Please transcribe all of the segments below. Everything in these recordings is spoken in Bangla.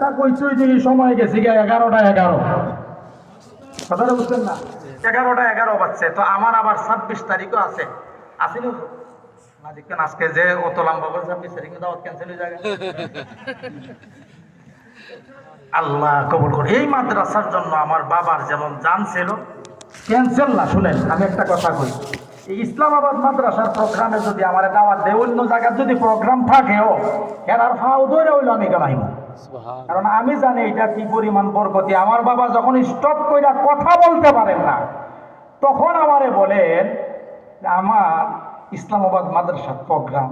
একটা কইছই দিকে সময় গেছি গে, এগারোটা এগারো। কথাটা বুঝছেন না? এগারোটা এগারো বাজছে, তো আমার আবার ছাব্বিশ তারিখও আছে। আসেনি না আজকে যে অত লম্বা করে ছাব্বিশ তারিখে দাওয়াত ক্যান্সেল হয়ে যায় আল্লাহ কবুল করে এই মাদ্রাসার জন্য আমার বাবার যেমন জান ছিল ক্যান্সেল না, শুনেন, আমি একটা কথা কই। ইসলামাবাদ মাদ্রাসার প্রোগ্রামে যদি আমার দাওয়াত দেয়, অন্য জায়গার যদি প্রোগ্রাম থাকেও এরার ফাও ধরে হইল আমি আইব কারণ আমি জানি এটা কি পরিমাণ বরকতি। আমার বাবা যখন স্টপ কইরা কথা বলতে পারেন না, তখন আমারে বলেন, আমার ইসলামাবাদ মাদ্রাসার প্রোগ্রাম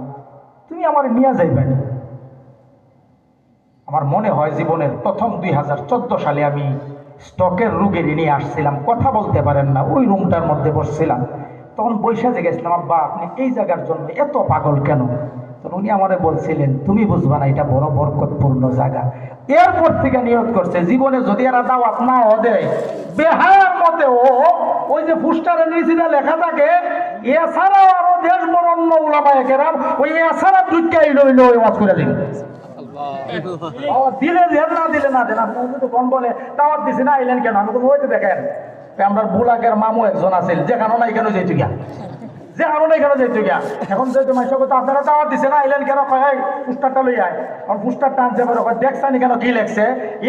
তুমি আমার নিয়ে যাইবে আমার মনে হয় জীবনের প্রথম দুই হাজার চোদ্দ সালে আমি স্টকের রুগী নিয়ে আসছিলাম। কথা বলতে পারেন না, ওই রুমটার মধ্যে বসছিলাম। তখন বৈশা যে গেছিলাম, আব্বা, আপনি এই জায়গার জন্য এত পাগল কেন? তখন উনি আমারে বলছিলেন, তুমি বুঝবা না, এটা বড় বরকতপূর্ণ জায়গা। এরপর থেকে নিয়োগ করছে। জীবনে যদি এরা দাওয়াত নাও দেয়, বেহায়ার মতে ও ওই যে পুস্টারে নিয়েছিল লেখা থাকে, এছাড়াও আরও দেশ বরণ্য কেরাম ওই এছাড়া দুইটা ইলো ইলো ওয়াজ করে দিন। দিলে দেন না দিলে না দেন, আপনি যদি কোন বলে দাওয়াত দিছি না আইলেন কেন? আমি বলতে দেখেন, আমরা বুলাকের মামু একজন আছিল, যেখানে নাই কেন যেতে গিয়া? যে আরও নাই কেন যেতে গিয়া। এখন যেহেতু মাইসা কথা আপনারা দাওয়াত দিছে না আইলেন কেন? কয় পুস্টারটা লই আয়। আর পুস্টার টানছে পরে দেখছানি কেন কি লেখছে?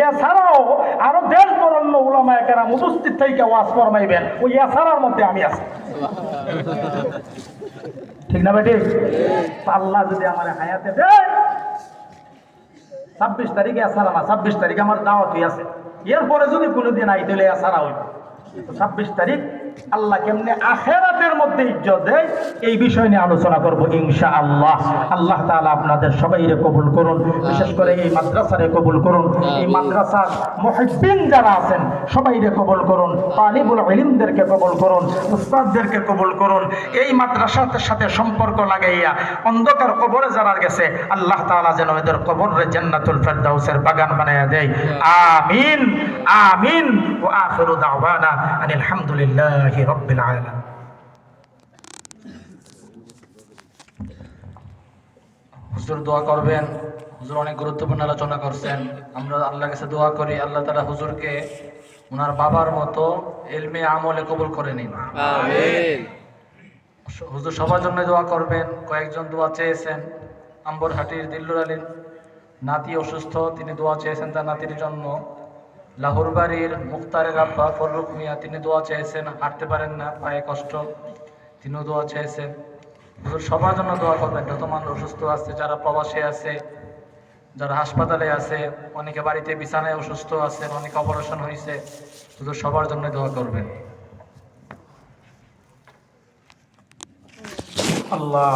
এছাড়াও আরও দেশ বরণ্য উলামায় কেরাম উপস্থিত থেকে ওয়াজ ফরমাইবেন। ওই এছাড়ার মধ্যে আমি আছি। ঠিক না বেটি? আল্লাহ যদি আমার হায়াতে দেয়, ছাব্বিশ তারিখে আসার আমার ছাব্বিশ তারিখ আমার দাওয়াতই আছে। এরপরে যদি কোনোদিন আই তাহলে আসারা হইব। ছাব্বিশ তারিখ আল্লাহ কেমনে আখেরাতের মধ্যে ইজ্জত দেয় এই বিষয় নিয়ে আলোচনা করব ইনশা আল্লাহ আল্লাহ তাআলা আপনাদের সবাইরে কবুল করুন বিশেষ করে এই মাদ্রাসারে কবুল করুন। এই মাদ্রাসার মহিবিন যারা আছেন সবাইরে কবুল করুন তালিবুল ইলিমদেরকে কবুল করুন উস্তাদদেরকে কবুল করুন। এই মাদ্রাসার সাথে সম্পর্ক লাগাইয়া অন্ধকার কবরে যারা গেছে আল্লাহ তাআলা যেন এদের কবরে জান্নাতুল ফেরদাউসের বাগান বানায়া দেয়। আমিন আমিন। ওয়া আখিরু দাওয়ানা আনিল হামদুলিল্লাহি। রাব্বিল আলামিন হুজুর দোয়া করবেন। হুজুর অনেক গুরুত্বপূর্ণ আলোচনা করছেন। আমরা আল্লাহর কাছে দোয়া করি আল্লাহ তারা হুজুরকে ওনার বাবার মতো এলমে আমলে কবুল করে নিন। হুজুর সবার জন্য দোয়া করবেন। কয়েকজন দোয়া চেয়েছেন। আম্বরহাটির দিল্লুর আলীর নাতি অসুস্থ তিনি দোয়া চেয়েছেন তার নাতির জন্য। লাহোর বাড়ির মুক্তারের আব্বা ফররুক মিয়া, তিনি দোয়া চেয়েছেন, হাঁটতে পারেন না, পায়ে কষ্ট, তিনিও দোয়া চেয়েছেন। সবার জন্য দোয়া করবেন, যত মানুষ অসুস্থ আছে, যারা প্রবাসে আছে, যারা হাসপাতালে আছে, অনেকে বাড়িতে বিছানায় অসুস্থ আছে, অনেকে অপারেশন হয়েছে হুজুর, সবার জন্য দোয়া করবেন। আল্লাহ।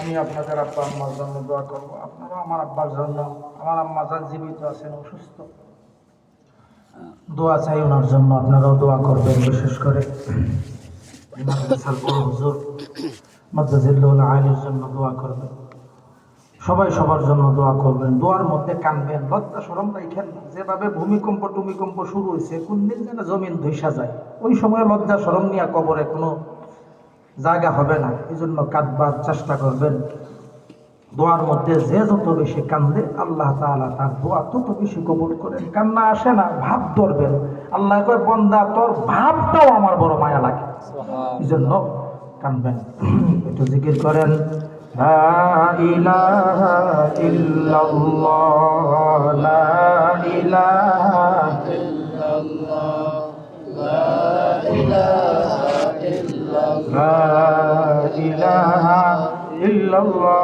আমি আপনাদের আব্বা আম্মার জন্য দোয়া করব। আপনারা আমার আব্বার জন্য। আমার আম্মা যান জীবিত আছেন অসুস্থ দোয়া চাই ওনার জন্য। আপনারাও দোয়া করবেন বিশেষ করে। হুজুর মাদ্রাজিল্লুল আলীর জন্য দোয়া করবেন। সবাই সবার জন্য দোয়া করবেন। দোয়ার মধ্যে কানবেন, লজ্জা সরম রাইখেন না। যেভাবে ভূমিকম্প, টুমিকম্প শুরু হয়েছে কোন দিন যেন জমিন ধৈসা যায়। ওই সময় লজ্জা সরম নিয়ে কবরে কোনো জায়গা হবে না। এই জন্য কাঁদবার চেষ্টা করবেন। দোয়ার মধ্যে যে যত বেশি কান্দে আল্লাহ তার দোয়া তত বেশি কবুল করেন। কান্না আসে না ভাব ধরবেন। আল্লাহ কয় বন্দা তোর ভাবটাও আমার বড় মায়া লাগে। এই জন্য কানবেন একটু জিকির করেন। লা ইলাহা ইল্লাল্লাহ।